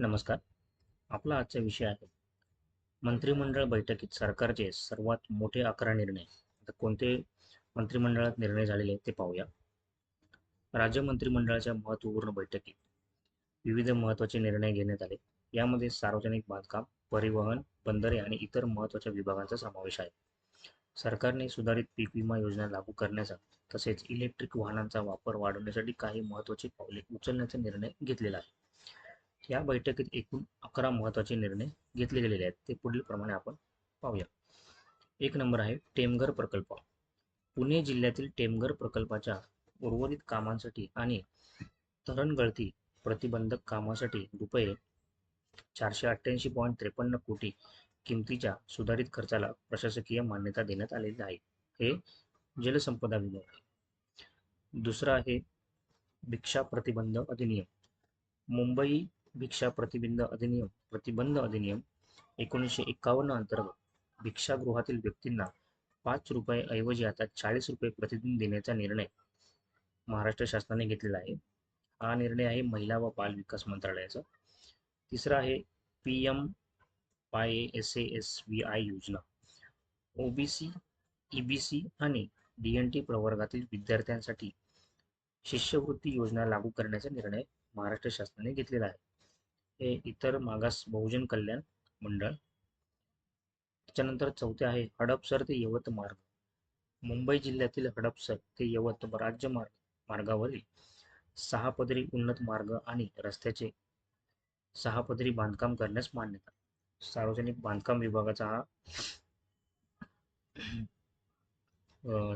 नमस्कार. आपला आजचा विषय आहे. मंत्रिमंडळ बैठकीत सरकारचे सर्वात मोठे अकरा निर्णय. आता कोणते मंत्रिमंडळात निर्णय झालेले आहेत ते पाहूया. राज्य मंत्रिमंडळाच्या महत्त्वपूर्ण बैठकीत विविध महत्त्वाचे निर्णय घेण्यात आले. यामध्ये सार्वजनिक बांधकाम परिवहन बंदरे आणि इतर महत्त्वाच्या विभागांचा समावेश आहे. सरकारने सुधारित पीक विमा योजना लागू करण्याचा तसेच इलेक्ट्रिक वाहनांचा वापर वाढवण्यासाठी काही महत्त्वाची पावले उचलण्याचा निर्णय घेतलेला आहे. या बैठकीत एकूण अकरा महत्त्वाचे निर्णय घेतले गेलेले आहेत. ते पुढील प्रमाणे आपण पाहूया. एक नंबर आहे टेमघर प्रकल्प. पुणे जिल्ह्यातील टेमघर प्रकल्पाच्या उर्वरित कामांसाठी आणि तरणगळती प्रतिबंधक कामासाठी रुपये चारशे अठ्ठ्याऐंशी पॉईंट त्रेपन्न कोटी किमतीच्या सुधारित खर्चाला प्रशासकीय मान्यता देण्यात आलेली आहे. हे जलसंपदा विभाग. आहे दुसरं आहे भिक्षा प्रतिबंध अधिनियम. मुंबई भिक्षा प्रतिबंध अधिनियम प्रतिबंध अधिनियम एकोणीसशे एकावन्न अंतर्गत भिक्षागृहातील व्यक्तींना पाच रुपये ऐवजी आता चाळीस रुपये प्रतिदिन देण्याचा निर्णय महाराष्ट्र शासनाने घेतलेला आहे. हा निर्णय आहे महिला व बाल विकास मंत्रालयाचा. तिसरा आहे P M Y A S A S V योजना. ओबीसी ईबीसी आणि डी एन टी प्रवर्गातील विद्यार्थ्यांसाठी शिष्यवृत्ती योजना लागू करण्याचा निर्णय महाराष्ट्र शासनाने घेतलेला आहे. हे इतर मागास बहुजन कल्याण मंडळ. त्याच्यानंतर चौथे आहे हडपसर ते यवत मार्ग. मुंबई जिल्ह्यातील हडपसर ते यवत राज्य मार्ग मार्गावरील सहा पदरी उन्नत मार्ग आणि रस्त्याचे सहा पदरी बांधकाम करण्यास मान्यता. सार्वजनिक बांधकाम विभागाचा हा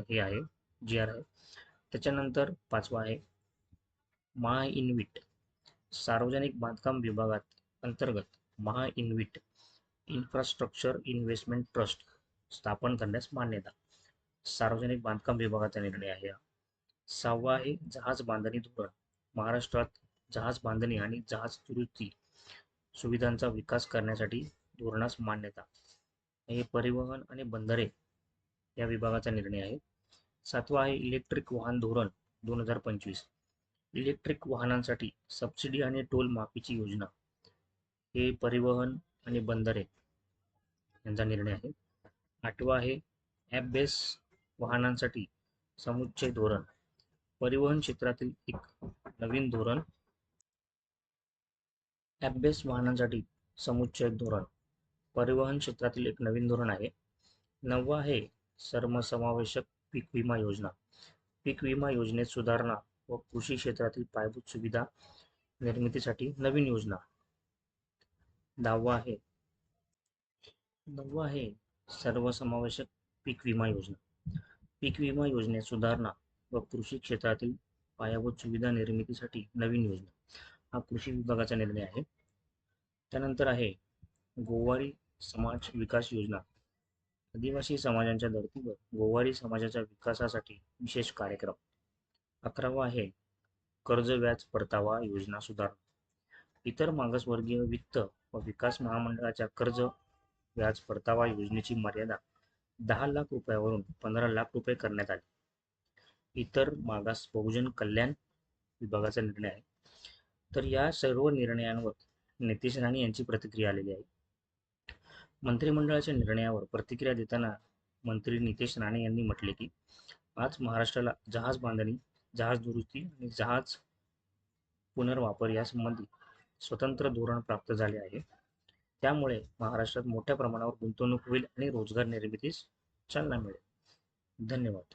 हे आहे जी आर आहे. त्याच्यानंतर पाचवा आहे महा इनविट सार्वजनिक बांधकाम विभागात अंतर्गत Maha InvIT infrastructure investment trust स्थापन करण्यास मान्यता. सार्वजनिक बांधकाम विभागाचा निर्णय आहे. सहावा आहे जहाज बांधणी धोरण. महाराष्ट्रात जहाज बांधणी आणि जहाज दुरुस्ती सुविधांचा विकास करण्यासाठी धोरणास मान्यता. हे परिवहन आणि बंदरे या विभागाचा निर्णय आहे. सातवा आहे इलेक्ट्रिक वाहन धोरण दोन हजार पंचवीस. इलेक्ट्रिक वाहनांसाठी सबसिडी आणि टोल माफीची योजना. हे परिवहन आणि बंदरे यांचा निर्णय आहे. आठवा आहे ॲप बेस वाहनांसाठी समुच्चय धोरण. परिवहन क्षेत्रातील एक नवीन धोरण. ॲपबेस वाहनांसाठी समुच्चय धोरण. परिवहन क्षेत्रातील एक नवीन धोरण आहे. नववा आहे सर्वसमावेशक पीक विमा योजना. पीक विमा योजनेत सुधारणा व कृषी क्षेत्रातील पायाभूत सुविधा निर्मितीसाठी नवीन योजना. दहावा आहे. नववा आहे. सर्वसमावेशक पीक विमा योजना. पीक विमा योजनेत सुधारणा व कृषी क्षेत्रातील पायाभूत सुविधा निर्मितीसाठी नवीन योजना. हा कृषी विभागाचा निर्णय आहे. त्यानंतर आहे गोवारी समाज विकास योजना. आदिवासी समाजांच्या धर्तीवर गोवारी समाजाच्या विकासासाठी विशेष कार्यक्रम. अकरावा आहे कर्ज व्याज परतावा योजना सुधारणा. इतर मागासवर्गीय वित्त व विकास महामंडळाच्या कर्ज व्याज परतावा योजनेची मर्यादा दहा लाख रुपयावरून पंधरा लाख रुपये करण्यात आली. इतर मागास बहुजन कल्याण विभागाचा निर्णय आहे. तर या सर्व निर्णयांवर नितीश राणे यांची प्रतिक्रिया आलेली आहे. मंत्रिमंडळाच्या निर्णयावर प्रतिक्रिया देताना मंत्री नितेश राणे यांनी म्हटले की आज महाराष्ट्राला जहाज बांधणी जहाज दुरुस्ती आणि जहाज पुनर्वापर यासंबंधी स्वतंत्र धोरण प्राप्त झाले आहे. त्यामुळे महाराष्ट्रात मोठ्या प्रमाणावर गुंतवणूक होईल आणि रोजगार निर्मितीस चालना मिळेल. धन्यवाद.